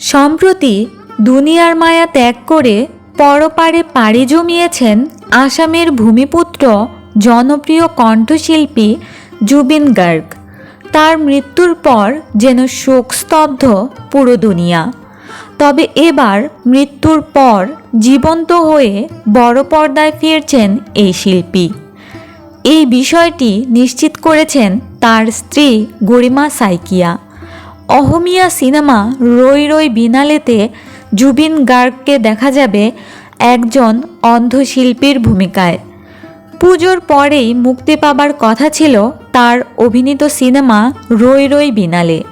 সম্প্রতি দুনিয়ার মায়া ত্যাগ করে পরপারে পাড়ি জমিয়েছেন আসামের ভূমিপুত্র, জনপ্রিয় কণ্ঠশিল্পী জুবিন গার্গ। তার মৃত্যুর পর যেন শোকস্তব্ধ পুরো দুনিয়া। তবে এবার মৃত্যুর পর জীবন্ত হয়ে বড় পর্দায় ফিরছেন এই শিল্পী। এই বিষয়টি নিশ্চিত করেছেন তার স্ত্রী গরিমা সাইকিয়া। অহমিয়া সিনেমা রই রই বিনালেতে জুবিন গার্গকে দেখা যাবে একজন অন্ধ শিল্পীর ভূমিকায়। পুজোর পরেই মুক্তি পাবার কথা ছিল তার অভিনীত সিনেমা রই রই বিনালে।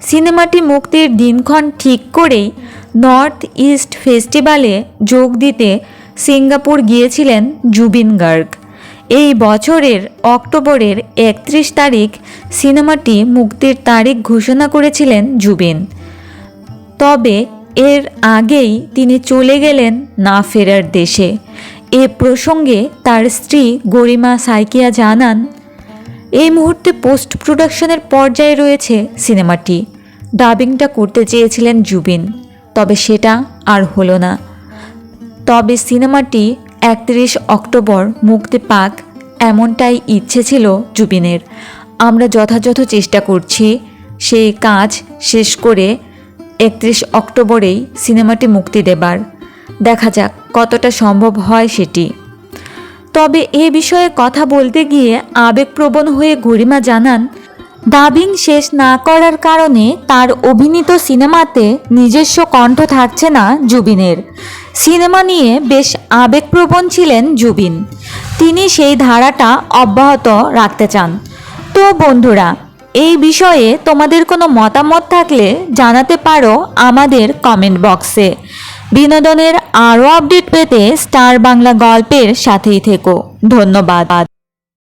সিনেমাটি মুক্তির দিনক্ষণ ঠিক করেই নর্থ ইস্ট ফেস্টিভ্যালে যোগ দিতে সিঙ্গাপুর গিয়েছিলেন জুবিন গার্গ। এই বছরের অক্টোবরের একত্রিশ তারিখ সিনেমাটি মুক্তির তারিখ ঘোষণা করেছিলেন জুবিন। তবে এর আগেই তিনি চলে গেলেন না ফেরার দেশে। এ প্রসঙ্গে তার স্ত্রী গরিমা সাইকিয়া জানান, এই মুহূর্তে পোস্ট প্রোডাকশনের পর্যায়ে রয়েছে সিনেমাটি। ডাবিংটা করতে চেয়েছিলেন জুবিন, তবে সেটা আর হলো না। তবে সিনেমাটি একত্রিশ অক্টোবর মুক্তি পাক এমনটাই ইচ্ছে ছিল জুবিনের। আমরা যথাযথ চেষ্টা করছি, সেই কাজ শেষ করে একত্রিশ অক্টোবরেই সিনেমাটি মুক্তি দেবার। দেখা যাক কতটা সম্ভব হয় সেটি। তবে এ বিষয়ে কথা বলতে গিয়ে আবেগপ্রবণ হয়ে গরিমা জানান ডাবিং শেষ না করার কারণে তার অভিনীত সিনেমাতে নিজস্ব কণ্ঠ থাকছে না জুবিনের। সিনেমা নিয়ে বেশ আবেগপ্রবণ ছিলেন জুবিন। তিনি সেই ধারাটা অব্যাহত রাখতে চান। তো বন্ধুরা, এই বিষয়ে তোমাদের কোনো মতামত থাকলে জানাতে পারো আমাদের কমেন্ট বক্সে। বিনোদনের আরও আপডেট পেতে স্টার বাংলা গল্পের সাথেই থেকো। ধন্যবাদ।